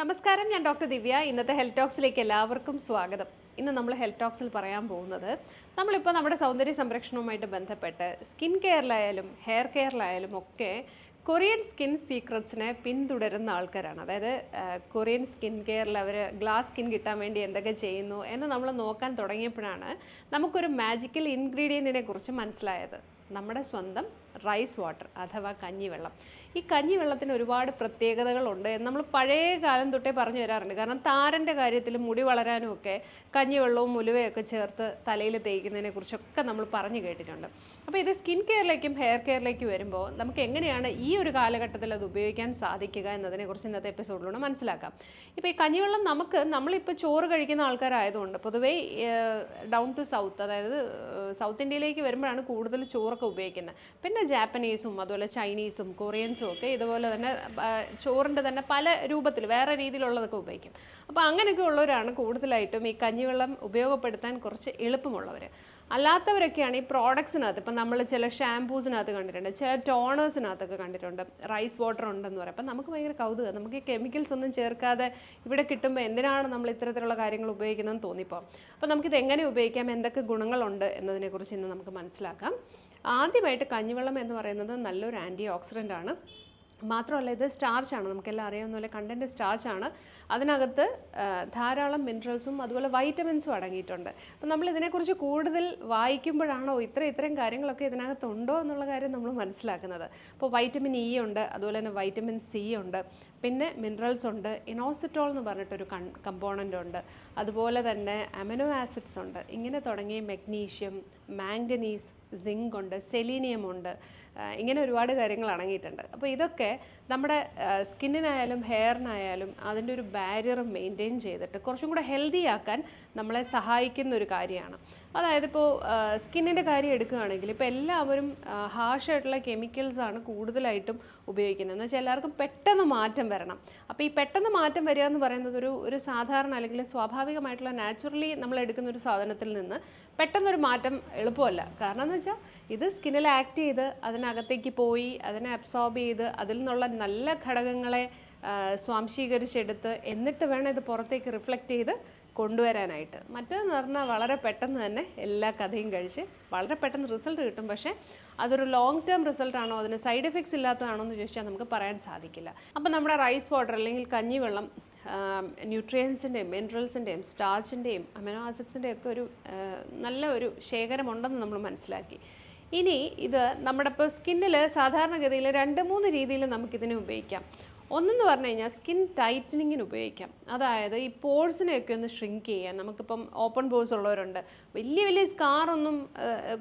നമസ്കാരം ഞാൻ ഡോക്ടർ ദിവ്യ. ഇന്നത്തെ ഹെൽത്ത് ടോക്സിലേക്ക് എല്ലാവർക്കും സ്വാഗതം. ഇന്ന് നമ്മൾ ഹെൽത്ത് ടോക്സിൽ പറയാൻ പോകുന്നത് നമ്മളിപ്പോൾ നമ്മുടെ സൗന്ദര്യ സംരക്ഷണവുമായിട്ട് ബന്ധപ്പെട്ട് സ്കിൻ കെയറിലായാലും ഹെയർ കെയറിലായാലും ഒക്കെ കൊറിയൻ സ്കിൻ സീക്രട്സിനെ പിന്തുടരുന്ന ആൾക്കാരാണ്. അതായത് കൊറിയൻ സ്കിൻ കെയറിൽ അവർ ഗ്ലാസ് സ്കിൻ കിട്ടാൻ വേണ്ടി എന്തൊക്കെ ചെയ്യുന്നു എന്ന് നമ്മൾ നോക്കാൻ തുടങ്ങിയപ്പോഴാണ് നമുക്കൊരു മാജിക്കൽ ഇൻഗ്രീഡിയന്റിനെ കുറിച്ച് മനസ്സിലായത്. നമ്മുടെ സ്വന്തം റൈസ് വാട്ടർ അഥവാ കഞ്ഞിവെള്ളം. ഈ കഞ്ഞിവെള്ളത്തിന് ഒരുപാട് പ്രത്യേകതകളുണ്ട് എന്ന് നമ്മൾ പഴയ കാലം തൊട്ടേ പറഞ്ഞു വരാറുണ്ട്. കാരണം താരന്റെ കാര്യത്തിൽ മുടി വളരാനും ഒക്കെ കഞ്ഞിവെള്ളവും ഉലുവയൊക്കെ ചേർത്ത് തലയിൽ തേക്കുന്നതിനെ കുറിച്ചൊക്കെ നമ്മൾ പറഞ്ഞു കേട്ടിട്ടുണ്ട്. അപ്പോൾ ഇത് സ്കിൻ കെയറിലേക്കും ഹെയർ കെയറിലേക്കും വരുമ്പോൾ നമുക്ക് എങ്ങനെയാണ് ഈ ഒരു കാലഘട്ടത്തിൽ അത് ഉപയോഗിക്കാൻ സാധിക്കുക എന്നതിനെക്കുറിച്ച് ഇന്നത്തെ എപ്പിസോഡിലൂടെ മനസ്സിലാക്കാം. ഇപ്പോൾ ഈ കഞ്ഞിവെള്ളം നമുക്ക് നമ്മളിപ്പോൾ ചോറ് കഴിക്കുന്ന ആൾക്കാരായതുകൊണ്ട് പൊതുവേ ഡൗൺ ടു സൗത്ത് അതായത് സൗത്ത് ഇന്ത്യയിലേക്ക് വരുമ്പോഴാണ് കൂടുതൽ ചോറൊക്കെ ഉപയോഗിക്കുന്നത്. പിന്നെ ജാപ്പനീസും അതുപോലെ ചൈനീസും കൊറിയൻസും ഒക്കെ ഇതുപോലെ തന്നെ ചോറിന്റെ തന്നെ പല രൂപത്തിൽ വേറെ രീതിയിലുള്ളതൊക്കെ ഉപയോഗിക്കും. അപ്പോൾ അങ്ങനെയൊക്കെ ഉള്ളവരാണ് കൂടുതലായിട്ടും ഈ കഞ്ഞിവെള്ളം ഉപയോഗപ്പെടുത്താൻ കുറച്ച് എളുപ്പമുള്ളവർ. അല്ലാത്തവരൊക്കെയാണ് ഈ പ്രോഡക്ട്സിനകത്ത് ഇപ്പം നമ്മൾ ചില ഷാംപൂസിനകത്ത് കണ്ടിട്ടുണ്ട് ചില ടോണേഴ്സിനകത്തൊക്കെ കണ്ടിട്ടുണ്ട് റൈസ് വാട്ടർ ഉണ്ടെന്ന് പറയും. അപ്പം നമുക്ക് ഭയങ്കര കൗതുകം നമുക്ക് കെമിക്കൽസ് ഒന്നും ചേർക്കാതെ ഇവിടെ കിട്ടുമ്പോൾ എന്തിനാണ് നമ്മൾ ഇത്തരത്തിലുള്ള കാര്യങ്ങൾ ഉപയോഗിക്കുന്നതെന്ന് തോന്നിപ്പോൾ അപ്പോൾ നമുക്കിത് എങ്ങനെ ഉപയോഗിക്കാം എന്തൊക്കെ ഗുണങ്ങളുണ്ട് എന്നതിനെക്കുറിച്ച് ഇന്ന് നമുക്ക് മനസ്സിലാക്കാം. ആദ്യമായിട്ട് കഞ്ഞിവെള്ളം എന്ന് പറയുന്നത് നല്ലൊരു ആന്റി ഓക്സിഡന്റ് ആണ്. മാത്രമല്ല ഇത് ആണ്. നമുക്കെല്ലാം അറിയാവുന്ന പോലെ കണ്ടന്റ് ആണ്. അതിനകത്ത് ധാരാളം മിനറൽസും അതുപോലെ വൈറ്റമിൻസും അടങ്ങിയിട്ടുണ്ട്. അപ്പം നമ്മൾ ഇതിനെക്കുറിച്ച് കൂടുതൽ വായിക്കുമ്പോഴാണോ ഇത്ര ഇത്രയും കാര്യങ്ങളൊക്കെ ഇതിനകത്തുണ്ടോ എന്നുള്ള കാര്യം നമ്മൾ മനസ്സിലാക്കുന്നത്. അപ്പോൾ വൈറ്റമിൻ ഇ ഉണ്ട് അതുപോലെ തന്നെ വൈറ്റമിൻ സി ഉണ്ട് പിന്നെ മിനറൽസ് ഉണ്ട് ഇനോസിറ്റോൾ എന്ന് പറഞ്ഞിട്ടൊരു കൺ കമ്പോണന്റ് ഉണ്ട് അതുപോലെ തന്നെ അമിനോ ആസിഡ്സ് ഉണ്ട്. ഇങ്ങനെ തുടങ്ങി മെഗ്നീഷ്യം മാംഗനീസ് സിങ്ക് ഉണ്ട് സെലീനിയം ഉണ്ട് ഇങ്ങനെ ഒരുപാട് കാര്യങ്ങൾ അടങ്ങിയിട്ടുണ്ട്. അപ്പോൾ ഇതൊക്കെ നമ്മുടെ സ്കിന്നിനായാലും ഹെയറിനായാലും അതിന്റെ ഒരു ബാരിയർ മെയിന്റെയിൻ ചെയ്തിട്ട് കുറച്ചും കൂടെ ഹെൽത്തി ആക്കാൻ നമ്മളെ സഹായിക്കുന്ന ഒരു കാര്യമാണ്. അതായത് ഇപ്പോൾ സ്കിന്നിന്റെ കാര്യം എടുക്കുകയാണെങ്കിൽ ഇപ്പോൾ എല്ലാവരും ഹാഷ് ആയിട്ടുള്ള കെമിക്കൽസ് ആണ് കൂടുതലായിട്ടും ഉപയോഗിക്കുന്നത്. എന്ന് വെച്ചാൽ എല്ലാവർക്കും പെട്ടെന്ന് മാറ്റം വരണം. അപ്പോൾ ഈ പെട്ടെന്ന് മാറ്റം വരിക എന്ന് പറയുന്നത് ഒരു ഒരു സാധാരണ അല്ലെങ്കിൽ സ്വാഭാവികമായിട്ടുള്ള നാച്ചുറലി നമ്മൾ എടുക്കുന്ന ഒരു സാധനത്തിൽ നിന്ന് പെട്ടെന്നൊരു മാറ്റം എളുപ്പമല്ല. കാരണം എന്ന് വെച്ചാൽ ഇത് സ്കിന്നിൽ ആക്ട് ചെയ്ത് അതിനകത്തേക്ക് പോയി അതിനെ അബ്സോർബ് ചെയ്ത് അതിൽ നിന്നുള്ള നല്ല ഘടകങ്ങളെ സ്വാംശീകരിച്ചെടുത്ത് എന്നിട്ട് വേണം ഇത് പുറത്തേക്ക് റിഫ്ലക്റ്റ് ചെയ്ത് കൊണ്ടുവരാനായിട്ട്. മറ്റേതെന്ന് പറഞ്ഞാൽ വളരെ പെട്ടെന്ന് തന്നെ എല്ലാ കഥയും കഴിച്ച് വളരെ പെട്ടെന്ന് റിസൾട്ട് കിട്ടും. പക്ഷേ അതൊരു ലോങ് ടേം റിസൾട്ട് ആണോ അതിന് സൈഡ് എഫക്ട്സ് ഇല്ലാത്തതാണോ എന്ന് ചോദിച്ചാൽ നമുക്ക് പറയാൻ സാധിക്കില്ല. അപ്പോൾ നമ്മുടെ റൈസ് വാട്ടർ അല്ലെങ്കിൽ കഞ്ഞിവെള്ളം ന്യൂട്രിയൻസിന്റെയും മിനറൽസിന്റെയും സ്റ്റാർച്ചിന്റെയും അമിനോ ആസിഡ്സിന്റെയും ഒക്കെ ഒരു നല്ല ഒരു ശേഖരമുണ്ടെന്ന് നമ്മൾ മനസ്സിലാക്കി. ഇനി ഇത് നമ്മുടെ ഇപ്പോൾ സ്കിന്നിൽ സാധാരണഗതിയിൽ രണ്ട് മൂന്ന് രീതിയിൽ നമുക്കിതിനെ ഉപയോഗിക്കാം. ഒന്നെന്ന് പറഞ്ഞു കഴിഞ്ഞാൽ സ്കിൻ ടൈറ്റനിങ്ങിന് ഉപയോഗിക്കാം. അതായത് ഈ പോഴ്സിനെയൊക്കെ ഒന്ന് ഷ്രിങ്ക് ചെയ്യാൻ. നമുക്കിപ്പം ഓപ്പൺ പോഴ്സ് ഉള്ളവരുണ്ട്. വലിയ വലിയ സ്കാറൊന്നും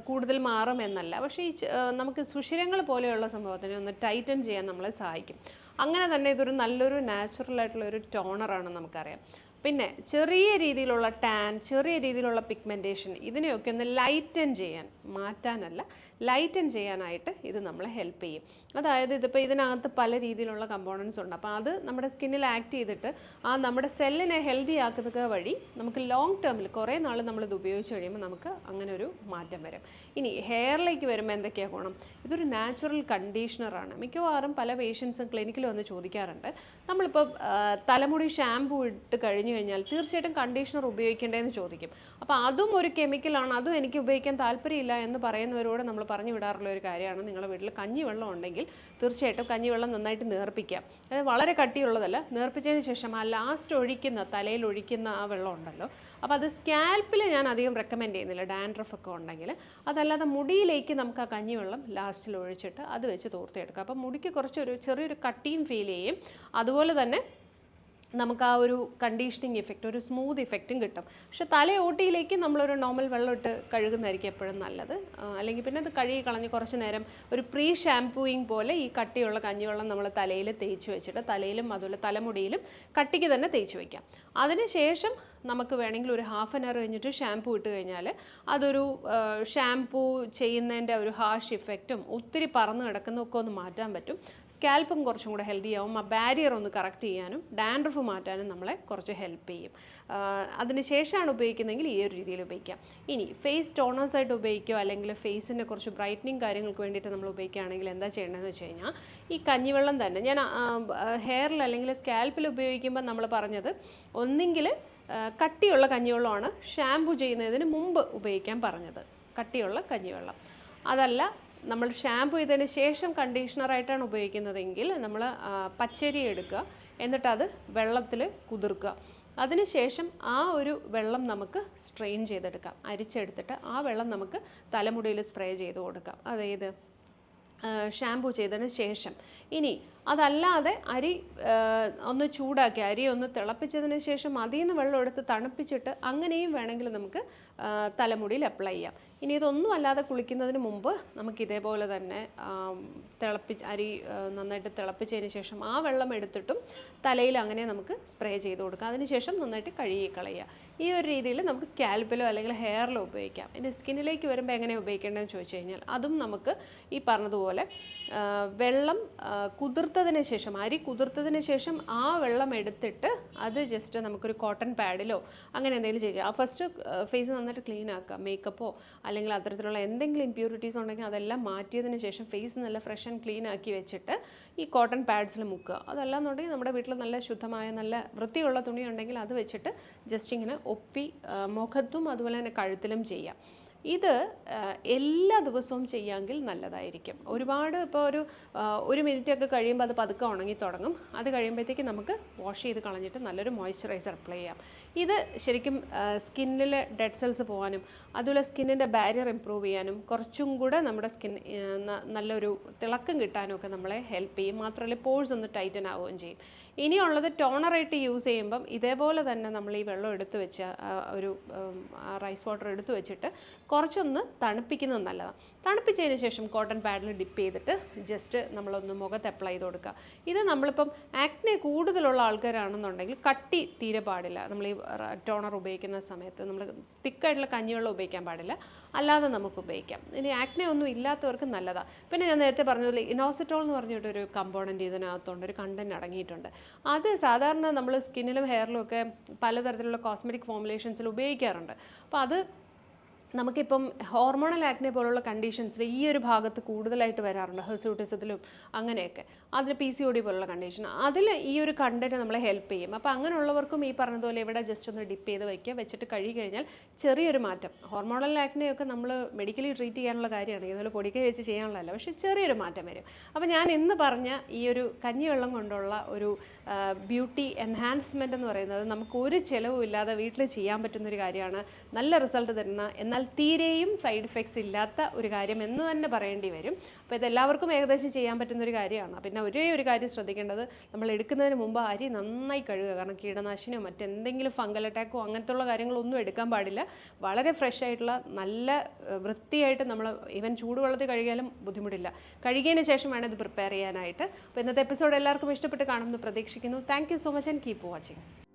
കൂടുതൽ മാറും എന്നല്ല. പക്ഷേ ഈ നമുക്ക് സുഷിരങ്ങൾ പോലെയുള്ള സംഭവത്തിനെ ഒന്ന് ടൈറ്റൻ ചെയ്യാൻ നമ്മളെ സഹായിക്കും. അങ്ങനെ തന്നെ ഇതൊരു നല്ലൊരു നാച്ചുറൽ ആയിട്ടുള്ള ഒരു ടോണറാണ് നമുക്കറിയാം. പിന്നെ ചെറിയ രീതിയിലുള്ള ടാൻ ചെറിയ രീതിയിലുള്ള പിഗ്മെന്റേഷൻ ഇതിനെയൊക്കെ ഒന്ന് ലൈറ്റൻ ചെയ്യാൻ മാറ്റാനല്ല ലൈറ്റൻ ചെയ്യാനായിട്ട് ഇത് നമ്മളെ ഹെൽപ്പ് ചെയ്യും. അതായത് ഇതിപ്പോൾ ഇതിനകത്ത് പല രീതിയിലുള്ള കമ്പോണൻസ് ഉണ്ട്. അപ്പോൾ അത് നമ്മുടെ സ്കിന്നിൽ ആക്ട് ചെയ്തിട്ട് ആ നമ്മുടെ സെല്ലിനെ ഹെൽത്തി ആക്കുക വഴി നമുക്ക് ലോങ് ടേമിൽ കുറേ നാൾ നമ്മളിത് ഉപയോഗിച്ച് കഴിയുമ്പോൾ നമുക്ക് അങ്ങനെ ഒരു മാറ്റം വരും. ഇനി ഹെയറിലേക്ക് വരുമ്പോൾ എന്തൊക്കെയാണ് ഗുണം? ഇതൊരു നാച്ചുറൽ കണ്ടീഷണറാണ് മിക്കവാറും പല പേഷ്യൻസും ക്ലിനിക്കിൽ വന്ന് ചോദിക്കാറുണ്ട്. നമ്മളിപ്പോൾ തലമുടി ഷാമ്പു ഇട്ട് കഴിഞ്ഞു കഴിഞ്ഞാൽ തീർച്ചയായിട്ടും കണ്ടീഷണർ ഉപയോഗിക്കേണ്ടതെന്ന് ചോദിക്കും. അപ്പോൾ അതും ഒരു കെമിക്കലാണ് അതും എനിക്ക് ഉപയോഗിക്കാൻ താല്പര്യമില്ല എന്ന് പറയുന്നവരോട് നമ്മൾ പറഞ്ഞു വിടാറുള്ള ഒരു കാര്യമാണ്. നിങ്ങളുടെ വീട്ടിൽ കഞ്ഞിവെള്ളം ഉണ്ടെങ്കിൽ തീർച്ചയായിട്ടും കഞ്ഞിവെള്ളം നന്നായിട്ട് നേർപ്പിക്കാം. അത് വളരെ കട്ടിയുള്ളതല്ല. നേർപ്പിച്ചതിന് ശേഷം ആ ലാസ്റ്റ് ഒഴിക്കുന്ന തലയിൽ ഒഴിക്കുന്ന ആ വെള്ളം ഉണ്ടല്ലോ. അപ്പോൾ അത് സ്കാൽപ്പിൽ ഞാൻ അധികം റെക്കമെൻഡ് ചെയ്യുന്നില്ല. ഡാൻഡ്രഫ് ഒക്കെ ഉണ്ടെങ്കിൽ. അതല്ലാതെ മുടിയിലേക്ക് നമുക്ക് ആ കഞ്ഞിവെള്ളം ലാസ്റ്റിൽ ഒഴിച്ചിട്ട് അത് വെച്ച് തോർത്തെടുക്കുക അപ്പോൾ മുടിക്ക് കുറച്ചൊരു ചെറിയൊരു കട്ടിയും ഫീൽ ചെയ്യും. അതുപോലെ തന്നെ നമുക്ക് ആ ഒരു കണ്ടീഷനിങ് ഇഫക്റ്റ് ഒരു സ്മൂത്ത് ഇഫക്റ്റും കിട്ടും. പക്ഷെ തലയോട്ടിയിലേക്ക് നമ്മളൊരു നോർമൽ വെള്ളം ഇട്ട് കഴുകുന്നതായിരിക്കും എപ്പോഴും നല്ലത്. അല്ലെങ്കിൽ പിന്നെ അത് കഴുകി കളഞ്ഞ് കുറച്ച് നേരം ഒരു പ്രീ ഷാംപൂയിങ് പോലെ ഈ കട്ടിയുള്ള കഞ്ഞിവെള്ളം നമ്മൾ തലയിൽ തേച്ച് വെച്ചിട്ട് തലയിലും അതുപോലെ തലമുടിയിലും കട്ടിക്ക് തന്നെ തേച്ച് വയ്ക്കാം അതിനുശേഷം നമുക്ക് വേണമെങ്കിൽ ഒരു ഹാഫ് ആൻ അവർ കഴിഞ്ഞിട്ട് ഷാംപൂ ഇട്ട് കഴിഞ്ഞാൽ അതൊരു ഷാംപൂ ചെയ്യുന്നതിന്റെ ഒരു ഹാഷ് ഇഫക്റ്റും ഒത്തിരി പറന്ന് കിടക്കുന്നതൊക്കെ ഒന്ന് മാറ്റാൻ പറ്റും. സ്കാൽപ്പും കുറച്ചും കൂടെ ഹെൽത്തി ആവും. ആ ബാരിയർ ഒന്ന് കറക്റ്റ് ചെയ്യാനും ഡാൻഡ്രഫ് മാറ്റാനും നമ്മളെ കുറച്ച് ഹെൽപ്പ് ചെയ്യും. അതിന് ശേഷമാണ് ഉപയോഗിക്കുന്നതെങ്കിൽ ഈ ഒരു രീതിയിൽ ഉപയോഗിക്കാം. ഇനി ഫേസ് ടോണേഴ്സ് ആയിട്ട് ഉപയോഗിക്കുക അല്ലെങ്കിൽ ഫേസിന്റെ കുറച്ച് ബ്രൈറ്റനിങ് കാര്യങ്ങൾക്ക് വേണ്ടിയിട്ട് നമ്മൾ ഉപയോഗിക്കുകയാണെങ്കിൽ എന്താ ചെയ്യേണ്ടതെന്ന് വെച്ച് കഴിഞ്ഞാൽ ഈ കഞ്ഞിവെള്ളം തന്നെ ഞാൻ ഹെയറിൽ അല്ലെങ്കിൽ സ്കാൽപ്പിൽ ഉപയോഗിക്കുമ്പോൾ നമ്മൾ പറഞ്ഞത് ഒന്നെങ്കിൽ കട്ടിയുള്ള കഞ്ഞിവെള്ളമാണ്. ഷാംപൂ ചെയ്യുന്നതിന് മുമ്പ് ഉപയോഗിക്കാൻ പറഞ്ഞത് കട്ടിയുള്ള കഞ്ഞിവെള്ളം. അതല്ല നമ്മൾ ഷാംപൂ ചെയ്തതിന് ശേഷം കണ്ടീഷണറായിട്ടാണ് ഉപയോഗിക്കുന്നതെങ്കിൽ നമ്മൾ പച്ചരി എടുക്കുക. എന്നിട്ട് അത് വെള്ളത്തിൽ കുതിർക്കുക. അതിനുശേഷം ആ ഒരു വെള്ളം നമുക്ക് സ്ട്രെയിൻ ചെയ്തെടുക്കാം. അരിച്ചെടുത്തിട്ട് ആ വെള്ളം നമുക്ക് തലമുടിയിൽ സ്പ്രേ ചെയ്ത് കൊടുക്കാം. അതായത് ഷാംപൂ ചെയ്തതിന് ശേഷം. ഇനി അതല്ലാതെ അരി ഒന്ന് ചൂടാക്കി അരി ഒന്ന് തിളപ്പിച്ചതിന് ശേഷം അതിൽ നിന്ന് വെള്ളം എടുത്ത് തണുപ്പിച്ചിട്ട് അങ്ങനെയും വേണമെങ്കിൽ നമുക്ക് തലമുടിയിൽ അപ്ലൈ ചെയ്യാം. ഇനി ഇതൊന്നും അല്ലാതെ കുളിക്കുന്നതിന് മുമ്പ് നമുക്ക് ഇതേപോലെ തന്നെ തിളപ്പിച്ച് അരി നന്നായിട്ട് തിളപ്പിച്ചതിന് ശേഷം ആ വെള്ളം എടുത്തിട്ടും തലയിൽ അങ്ങനെ നമുക്ക് സ്പ്രേ ചെയ്ത് കൊടുക്കാം. അതിനുശേഷം നന്നായിട്ട് കഴുകി കളയുക ഈ ഒരു രീതിയിൽ നമുക്ക് സ്കാൽപ്പിലോ അല്ലെങ്കിൽ ഹെയറിലോ ഉപയോഗിക്കാം. ഇനി സ്കിന്നിലേക്ക് വരുമ്പോൾ എങ്ങനെ ഉപയോഗിക്കേണ്ടതെന്ന് ചോദിച്ചു കഴിഞ്ഞാൽ അതും നമുക്ക് ഈ പറഞ്ഞതുപോലെ വെള്ളം ആ, കുതിർത്തതിന് ശേഷം അരി കുതിർത്തതിന് ശേഷം ആ വെള്ളം എടുത്തിട്ട് അത് ജസ്റ്റ് നമുക്കൊരു കോട്ടൺ പാഡിലോ അങ്ങനെ എന്തെങ്കിലും ചെയ്യാം ആ ഫസ്റ്റ് ഫേസ് നന്നായിട്ട് ക്ലീൻ ആക്കുക മേക്കപ്പോ അല്ലെങ്കിൽ അത്തരത്തിലുള്ള എന്തെങ്കിലും ഇമ്പ്യൂരിറ്റീസ് ഉണ്ടെങ്കിൽ അതെല്ലാം മാറ്റിയതിന് ശേഷം ഫേസ് നല്ല ഫ്രഷ് ആൻഡ് ക്ലീൻ ആക്കി വെച്ചിട്ട് ഈ കോട്ടൺ പാഡ്സിൽ മുക്കുക. അതല്ലാന്നുണ്ടെങ്കിൽ നമ്മുടെ വീട്ടിൽ നല്ല ശുദ്ധമായ നല്ല വൃത്തിയുള്ള തുണി ഉണ്ടെങ്കിൽ അത് വെച്ചിട്ട് ജസ്റ്റ് ഇങ്ങനെ ഒപ്പി മുഖത്തും അതുപോലെ തന്നെ കഴുത്തിലും ചെയ്യാം. ഇത് എല്ലാ ദിവസവും ചെയ്യാമെങ്കിൽ നല്ലതായിരിക്കും. ഒരുപാട് ഇപ്പോൾ ഒരു ഒരു മിനിറ്റ് ഒക്കെ കഴിയുമ്പോൾ അത് പതുക്കെ ഉണങ്ങി തുടങ്ങും. അത് കഴിയുമ്പോഴത്തേക്ക് നമുക്ക് വാഷ് ചെയ്ത് കളഞ്ഞിട്ട് നല്ലൊരു മോയ്സ്ചറൈസർ അപ്ലൈ ചെയ്യാം. ഇത് ശരിക്കും സ്കിന്നിലെ ഡെഡ് സെൽസ് പോകാനും അതുപോലെ സ്കിന്നിന്റെ ബാരിയർ ഇമ്പ്രൂവ് ചെയ്യാനും കുറച്ചും കൂടെ നമ്മുടെ സ്കിൻ നല്ലൊരു തിളക്കം കിട്ടാനും ഒക്കെ നമ്മളെ ഹെൽപ്പ് ചെയ്യും. മാത്രമല്ല പോഴ്സ് ഒന്ന് ടൈറ്റൻ ആവുകയും ചെയ്യും. ഇനിയുള്ളത് ടോണറായിട്ട് യൂസ് ചെയ്യുമ്പം ഇതേപോലെ തന്നെ നമ്മൾ ഈ വെള്ളം എടുത്ത് വെച്ച് ഒരു റൈസ് വാട്ടർ എടുത്ത് വെച്ചിട്ട് കുറച്ചൊന്ന് തണുപ്പിക്കുന്നത് നല്ലതാണ് തണുപ്പിച്ചതിന് ശേഷം കോട്ടൺ പാഡിൽ ഡിപ്പ് ചെയ്തിട്ട് ജസ്റ്റ് നമ്മളൊന്ന് മുഖത്ത് അപ്ലൈ ചെയ്ത് കൊടുക്കുക. ഇത് നമ്മളിപ്പം ആക്നെ കൂടുതലുള്ള ആൾക്കാരാണെന്നുണ്ടെങ്കിൽ കട്ടി തീരെ പാടില്ല. നമ്മൾ ഈ ടോണർ ഉപയോഗിക്കുന്ന സമയത്ത് നമ്മൾ തിക്കായിട്ടുള്ള കഞ്ഞിവെള്ളം ഉപയോഗിക്കാൻ പാടില്ല. അല്ലാതെ നമുക്ക് ഉപയോഗിക്കാം. ഇനി ആക്നെ ഒന്നും ഇല്ലാത്തവർക്ക് നല്ലതാണ് പിന്നെ ഞാൻ നേരത്തെ പറഞ്ഞതുപോലെ ഇനോസിറ്റോൾ എന്ന് പറഞ്ഞിട്ടൊരു കമ്പോണന്റ് ഇതിനകത്തുണ്ട് ഒരു കണ്ടന്റ് അടങ്ങിയിട്ടുണ്ട്. അത് സാധാരണ നമ്മൾ സ്കിന്നിലും ഹെയറിലും ഒക്കെ പലതരത്തിലുള്ള കോസ്മെറ്റിക് ഫോമുലേഷൻസിൽ ഉപയോഗിക്കാറുണ്ട്. അപ്പോൾ അത് നമുക്കിപ്പം ഹോർമോണൽ ആക്നെ പോലുള്ള കണ്ടീഷൻസിൽ ഈ ഒരു ഭാഗത്ത് കൂടുതലായിട്ട് വരാറുണ്ട്. ഹെർസ്യൂട്ടിസത്തിലും അങ്ങനെയൊക്കെ. അതിന് പി സി ഒ ഡി പോലുള്ള കണ്ടീഷൻ അതിൽ ഈ ഒരു കണ്ടന്റ് നമ്മളെ ഹെൽപ്പ് ചെയ്യും. അപ്പോൾ അങ്ങനെയുള്ളവർക്കും ഈ പറഞ്ഞതുപോലെ ഇവിടെ ജസ്റ്റ് ഒന്ന് ഡിപ്പ് ചെയ്ത് വയ്ക്കുക വെച്ചിട്ട് കഴുകി കഴിഞ്ഞാൽ ചെറിയൊരു മാറ്റം. ഹോർമോണൽ ആക്നെയൊക്കെ നമ്മൾ മെഡിക്കലി ട്രീറ്റ് ചെയ്യാനുള്ള കാര്യമാണ്. ഇതുപോലെ പൊടിക്കൈ വെച്ച് ചെയ്യാനുള്ളതല്ല. പക്ഷേ ചെറിയൊരു മാറ്റം വരും. അപ്പോൾ ഞാൻ ഇന്ന് പറഞ്ഞ ഈ ഒരു കഞ്ഞിവെള്ളം കൊണ്ടുള്ള ഒരു ബ്യൂട്ടി എൻഹാൻസ്മെന്റ് എന്ന് പറയുന്നത് നമുക്ക് ഒരു ചിലവും ഇല്ലാതെ വീട്ടിൽ ചെയ്യാൻ പറ്റുന്ന ഒരു കാര്യമാണ്. നല്ല റിസൾട്ട് തരുന്ന എന്നാൽ തീരെയും സൈഡ് ഇഫക്ട്സ് ഇല്ലാത്ത ഒരു കാര്യം എന്ന് തന്നെ പറയേണ്ടി വരും. അപ്പോൾ ഇതെല്ലാവർക്കും ഏകദേശം ചെയ്യാൻ പറ്റുന്ന ഒരു കാര്യമാണ്. പിന്നെ ഒരേ ഒരു കാര്യം ശ്രദ്ധിക്കേണ്ടത് നമ്മൾ എടുക്കുന്നതിന് മുമ്പ് അരി നന്നായി കഴുകുക. കാരണം കീടനാശിനിയോ മറ്റെന്തെങ്കിലും ഫംഗൽ അറ്റാക്കോ അങ്ങനത്തെയുള്ള കാര്യങ്ങളൊന്നും എടുക്കാൻ പാടില്ല. വളരെ ഫ്രഷ് ആയിട്ടുള്ള നല്ല വൃത്തിയായിട്ട് നമ്മൾ ഈവൻ ചൂടുവെള്ളത്തിൽ കഴുകിയാലും ബുദ്ധിമുട്ടില്ല. കഴുകിയതിന് ശേഷം വേണം ഇത് പ്രിപ്പയർ ചെയ്യാനായിട്ട്. അപ്പോൾ ഇന്നത്തെ എപ്പിസോഡ് എല്ലാവർക്കും ഇഷ്ടപ്പെട്ട് കാണുമെന്ന് പ്രതീക്ഷിക്കുന്നു. Thank so much and keep watching